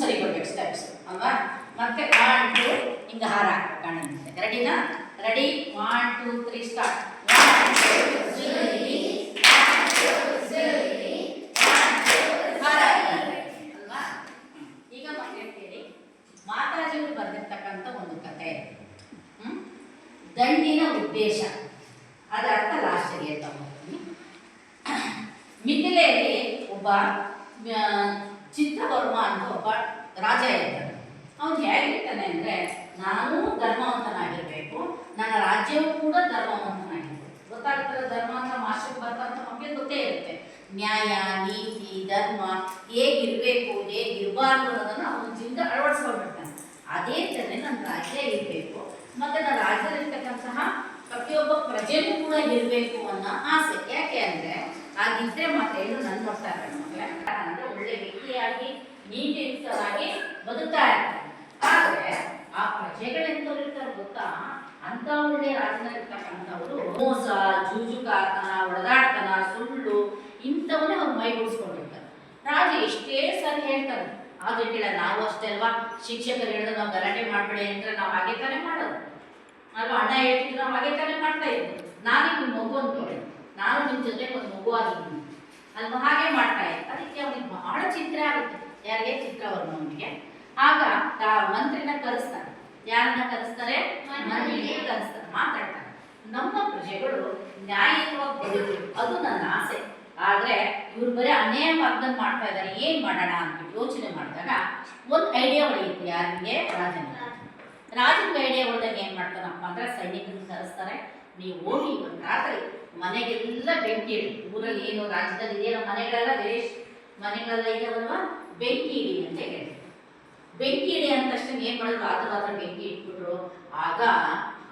ಸರಿ ಕೊಡ್ಬೇಕು ಸ್ಟೆಪ್ಸ್ ಅಲ್ವಾ? ಮತ್ತೆ ಒನ್ ಟು ಹಿಂಗೆ ಹಾರ ಕಾಣಿಸುತ್ತೆ ರೆಡಿನಾ ready one two three start ಈಗ ಒಂದು? ದಂಡಿನ ಉದ್ದೇಶ. ಅದರ ಅರ್ಥ ಅಂತ ಮಿಥಿಲೆಯಲ್ಲಿ ಒಬ್ಬ ಚಿತ್ರವರ್ಮ ಅಂತ ಒಬ್ಬ ರಾಜ ಇರ್ತಾನೆ ಅವನು ಹೇಗಿರ್ತಾನೆ ಅಂದರೆ, ನಾನು ಧರ್ಮವಂತನಾಗಿರಬೇಕು. ನನ್ನ ರಾಜ್ಯವೂ ಕೂಡ ಧರ್ಮವಂತನಾಗಿರ್ಬೇಕು. ಗೊತ್ತಾಗ್ತದೆ ಧರ್ಮ ಅಂತ ಮಾಸ್ಟರ್ ಬರ್ತಂತ ನಮಗೆ ಗೊತ್ತೇ ಇರುತ್ತೆ. ನ್ಯಾಯ, ನೀತಿ, ಧರ್ಮ ಹೇಗಿರಬೇಕು, ಹೇಗಿರಬಾರ್ದು ಅನ್ನೋದನ್ನು ಅವನ ಜಿಂದ ಅಳವಡಿಸ್ಕೊಂಡಿರ್ತಾನೆ ಅದೇ ಥರ ನನ್ನ ರಾಜ್ಯ ಇರಬೇಕು. ಮತ್ತು ನನ್ನ ರಾಜ್ಯದಲ್ಲಿರ್ತಕ್ಕಂತಹ ಪ್ರತಿಯೊಬ್ಬ ಪ್ರಜೆಯೂ ಕೂಡ ಇರಬೇಕು ಅನ್ನೋ ಆಸೆ. ಯಾಕೆ ಅಂದರೆ ಹಾಗಿದ್ರೆ ಮಾತ್ರ ಏನು ನನ್ನ ಅಂದರೆ ಒಳ್ಳೆ ವ್ಯಕ್ತಿಯಾಗಿ ನೀತಿಯುಕ್ತವಾಗಿ ಬದುಕ್ತಾ ಇರ್ತಾರೆ ಆದರೆ ಆ ಪ್ರಜೆಗಳೆಂತವ್ರು ಇರ್ತಾರೆ ಗೊತ್ತಾ? ಒಳ್ಳೆ ರಾಜನಾಗಿರ್ತಕ್ಕಂಥವ್ರು ಮೋಸ, ಜೂಜುಕಾತನ, ಒಡೆದಾಡ್ತನ, ಸುಳ್ಳು ಇಂಥವನ್ನೇ ಅವ್ರು ಮೈಗೂಡಿಸ್ಕೊಂಡಿರ್ತಾರೆ. ರಾಜ ಎಷ್ಟೇ ಸರಿ ಹೇಳ್ತಾರೆ ಆದ್ರೆ ನಾವು ಅಷ್ಟೇ ಅಲ್ವಾ? ಶಿಕ್ಷಕರು ಹೇಳಿದ್ರೆ ನಾವು ಗಲಾಟೆ ಮಾಡಬೇಡಿ ಅಂದ್ರೆ ನಾವು ಹಾಗೆ ತಾನೇ ಮಾಡೋದು. ಅಲ್ವಾ? ಅಣ್ಣ ಹೇಳ್ತಿದ್ರು ನಾವು ಹಾಗೆ ತಾನೇ ಮಾಡ್ತಾ ಇದ್ವಿ ನಾನು ನಿಮ್ಮ ಮಗು ಅಂತ ನಾನು ನಿಮ್ಮ ಜೊತೆ ಒಂದು ಮಗು ಆಗಿದ್ದೀನಿ. ಅಲ್ವಾ? ಚಿತ್ರ ಆಗುತ್ತೆ. ಯಾರಿಗೆ? ಚಿತ್ರವರ್ಮನಿಗೆ ಆಗ ಮಂತ್ರಿನ ಕರೆಸ್ತಾರೆ. ಯಾರನ್ನ ಕರೆಸ್ತಾರೆ? ಮಂತ್ರಿಗೆ ಕರೆಸ್ತಾರೆ. ಮಾತಾಡ್ತಾರೆ. ನಮ್ಮ ಪ್ರಜೆಗಳು ನ್ಯಾಯಯುತವಾಗಿ ಬದುಕು ಅದು ನನ್ನ ಆಸೆ. ಆದ್ರೆ ಇವ್ರು ಬರೀ ಅನ್ಯಾಯ ಮಾರ್ಗದಲ್ಲಿ ಮಾಡ್ತಾ ಇದ್ದಾರೆ. ಏನ್ ಮಾಡೋಣ ಅಂತ ಯೋಚನೆ ಮಾಡಿದಾಗ ಒಂದು ಐಡಿಯಾ ಹೊಳೆಯುತ್ತೆ ಯಾರಿಗೆ? ರಾಜನ ರಾಜನ ಐಡಿಯಾ ಹೊಡೆದಾಗ ಏನ್ ಮಾಡ್ತಾನಪ್ಪ ಅಂದ್ರೆ ಸೈನಿಕರನ್ನು ಕರೆಸ್ತಾರೆ. ನೀವು ಹೋಗಿ ಇವತ್ತು ರಾತ್ರಿ ಮನೆಗೆಲ್ಲ ಬೆಂಕಿ ಇಡಿ. ಊರಲ್ಲಿ ಏನು ರಾಜ್ಯದಲ್ಲಿ ಇದೆಯೋ ಮನೆಗಳೆಲ್ಲ ವೇಸ್ಟ್ ಮನೆಗಳೆಲ್ಲ ಇದಾವಲ್ವಾ? ಬೆಂಕಿ ಇಡಿ ಅಂತ ಹೇಳಿ ಬೆಂಕಿ ಇಡಿ ಅಂದ ತಕ್ಷಣ ಏನ್ ಮಾಡಿದ್ರು? ರಾತ್ರಿ ರಾತ್ರಿ ಬೆಂಕಿ ಇಟ್ಬಿಟ್ರು. ಆಗ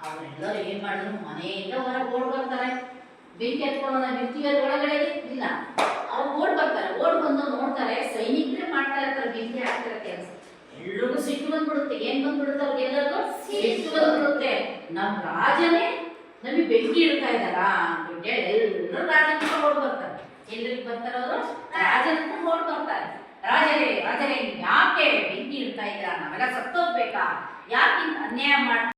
ಅವರೆಲ್ಲರೂ ಏನು ಮಾಡಿದ್ರು? ಮನೆಯಿಂದ ಹೊರಗೆ ಓಡ್ ಬರ್ತಾರೆ. ಬೆಂಕಿ ಹತ್ಕೊಳ್ಳೋಣ ಅದ್ರ ಒಳಗಡೆ ಇಲ್ಲ. ಅವ್ರು ಓಡ್ ಬರ್ತಾರೆ. ಓಡ್ ಬಂದು ನೋಡ್ತಾರೆ, ಸೈನಿಕರೇ ಮಾಡ್ತಾ ಇರ್ತಾರೆ, ಬೆಂಕಿ ಹಾಕ್ತಿರೋ ಕೆಲಸ ಎಲ್ರಿಗೂ ಸಿಟ್ಟು ಬಂದ್ಬಿಡುತ್ತೆ. ಏನ್ ಬಂದ್ಬಿಡುತ್ತೆ ಅವ್ರಿಗೆ ಎಲ್ಲರಿಗೂ ಸಿಟ್ಟು ಬಂದ್ಬಿಡುತ್ತೆ. ನಮ್ಮ ರಾಜನೇ ನಮಗೆ ಬೆಂಕಿ ಇಡ್ತಾ ಇದ್ದಾರಾ? ಅಂತ ಹೇಳಿ ಎಲ್ಲರೂ ರಾಜನ ಹತ್ರ ಓಡ್ ಬರ್ತಾರೆ ಎಲ್ರಿಗೆ ಬರ್ತಾರೆ ಅವರು ರಾಜನ ಹತ್ರ ಓಡ್ ಬರ್ತಾರೆ ರಾಜರೇ ರಾಜರೇ ಯಾಕೆ ಬೆಂಕಿ ಇಡ್ತಾ ಇದ್ದೀರಾ? ನಾವೆಲ್ಲ ಸತ್ತೋಗ್ಬೇಕಾ? ಯಾಕೆ ಅನ್ಯಾಯ ಮಾಡ್ತಾ